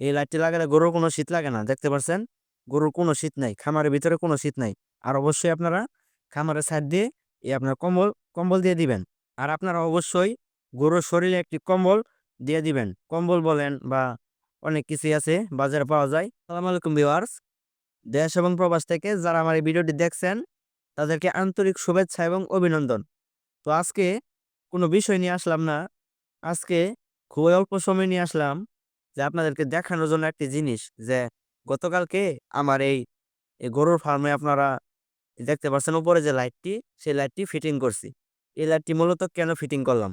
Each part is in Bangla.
এই লাইটটি লাগালে গরুর কোনো শীত লাগে না, দেখতে পাচ্ছেন গরুর কোনো শীত নাই, খামারের ভিতরে কোনো শীত নাই। আর অবশ্যই আপনারা খামারের সাইড দিয়ে এই আপনার কম্বল কম্বল দিয়ে দিবেন। আর আপনারা অবশ্যই গরুর শরীরে একটি কম্বল দিয়ে দিবেন। কম্বল বলেন বা অনেক কিছুই আছে, বাজারে পাওয়া যায়। সালাম আলাইকুম ভিউয়ার্স। দেশ এবং প্রবাস থেকে যারা আমার এই ভিডিওটি দেখছেন, তাদেরকে আন্তরিক শুভেচ্ছা এবং অভিনন্দন। তো আজকে কোনো বিষয় নিয়ে আসলাম না। আজকে খুবই অল্প সময় নিয়ে আসলাম। যে আপনাদেরকে দেখানোর জন্য একটি জিনিস যে গতকালকে আমার এই গরুর ফার্মে আপনারা দেখতে পাচ্ছেন উপরে যে লাইটটি, সেই লাইটটি ফিটিং করছি। এই লাইটটি মূলত কেন ফিটিং করলাম?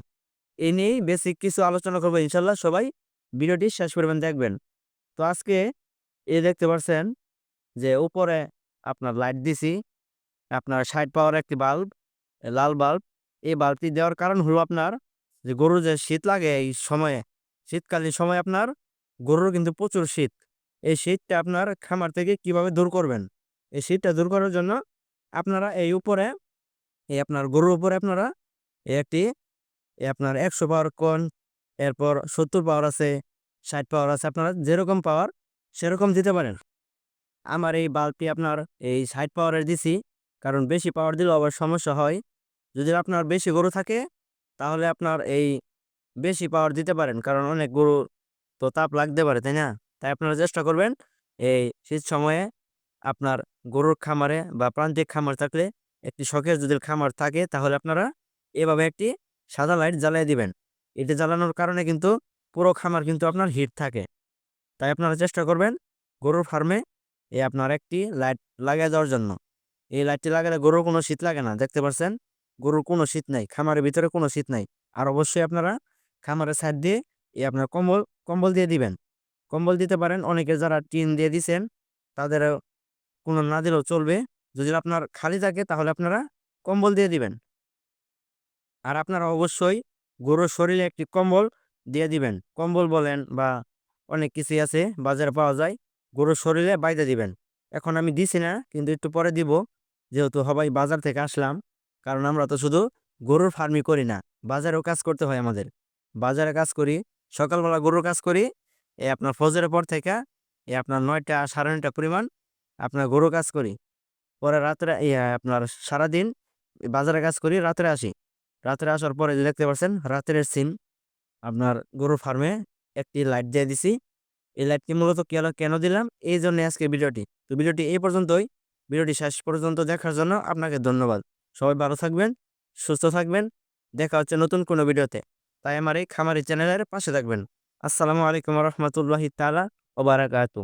এ নিয়েই বেসিক কিছু আলোচনা করব ইনশাল্লাহ। সবাই ভিডিওটি শেষ করবেন দেখবেন। তো আজকে এই দেখতে পাচ্ছেন যে উপরে আপনার লাইট দিছি, আপনার ষাট পাওয়ার একটি বাল্ব লাল বাল্ব। এই বাল্বটি দেওয়ার কারণ হলো আপনার যে গরুর যে শীত লাগে এই সময়ে, শীতকালীন সময় আপনার গরুর কিন্তু প্রচুর শীত। এই শীতটা আপনার খামার থেকে কীভাবে দূর করবেন? এই শীতটা দূর করার জন্য আপনারা এই উপরে, এই আপনার গরুর উপরে আপনারা একটি আপনার একশো পাওয়ার কোন এরপর সত্তর পাওয়ার আছে, ষাট পাওয়ার আছে, আপনারা যেরকম পাওয়ার সেরকম দিতে পারেন। আমার এই বাল্বটি আপনার এই ষাট পাওয়ারের দিছি, কারণ বেশি পাওয়ার দিলেও আবার সমস্যা হয়। যদি আপনার বেশি গরু থাকে, তাহলে আপনার এই বেশি পাওয়ার দিতে পারেন, কারণ অনেক গরু তো তাপ লাগতে পারে, তাই না? তাই আপনারা চেষ্টা করবেন এই শীত সময়ে আপনার গরুর খামারে বা প্রান্তিক খামার থাকলে একটি শখের যদি খামার থাকে, তাহলে আপনারা এভাবে একটি সাদা লাইট জ্বালিয়ে দিবেন। এটি জ্বালানোর কারণে কিন্তু পুরো খামার কিন্তু আপনার হিট থাকে। তাই আপনারা চেষ্টা করবেন গরুর ফার্মে এই আপনার একটি লাইট লাগিয়ে দেওয়ার জন্য। এই লাইটটি লাগালে গরুর কোনো শীত লাগে না, দেখতে পাচ্ছেন গরুর কোনো শীত নাই, খামারের ভিতরে কোনো শীত নাই। আর অবশ্যই আপনারা খামারের সাইড দিয়ে এই আপনার কম্বল কম্বল দিয়ে দিবেন। কম্বল দিতে পারেন, অনেকে যারা টিন দিয়ে দিছেন তাদের কোনো না দিলেও চলবে। যদি আপনার খালি থাকে, তাহলে আপনারা কম্বল দিয়ে দিবেন। আর আপনারা অবশ্যই গরুর শরীরে একটি কম্বল দিয়ে দিবেন। কম্বল বলেন বা অনেক কিছুই আছে, বাজারে পাওয়া যায়, গরুর শরীরে বাইরে দিবেন। এখন আমি দিছি না, কিন্তু একটু পরে দিব। যেহেতু সবাই বাজার থেকে আসলাম, কারণ আমরা তো শুধু গরুর ফার্মই করি না, বাজারেও কাজ করতে হয় আমাদের। বাজারে কাজ করি সকালবেলা গরুর কাজ করি এই আপনার ফজরের পর থেকে এই আপনার নয়টা সাড়ে নয়টা পরিমাণ আপনার গরু কাজ করি। পরে রাত্রে আপনার সারাদিন বাজারে কাজ করি, রাত্রে আসি। রাত্রে আসার পরে দেখতে পাচ্ছেন, রাত্রের সিম আপনার গরুর ফার্মে একটি লাইট দিয়ে দিছি। এই লাইটটি মূলত কেন কেন দিলাম? এই জন্য আজকে ভিডিওটি। তো ভিডিওটি এই পর্যন্তই। ভিডিওটি শেষ পর্যন্ত দেখার জন্য আপনাকে ধন্যবাদ। সবাই ভালো থাকবেন, সুস্থ থাকবেন। দেখা হচ্ছে নতুন কোনো ভিডিওতে। তাই আমার এই খামারি চ্যানেলের পাশে থাকবেন। আসসালামু আলাইকুম রহমতুল্লাহি তালা ওবারাকাতু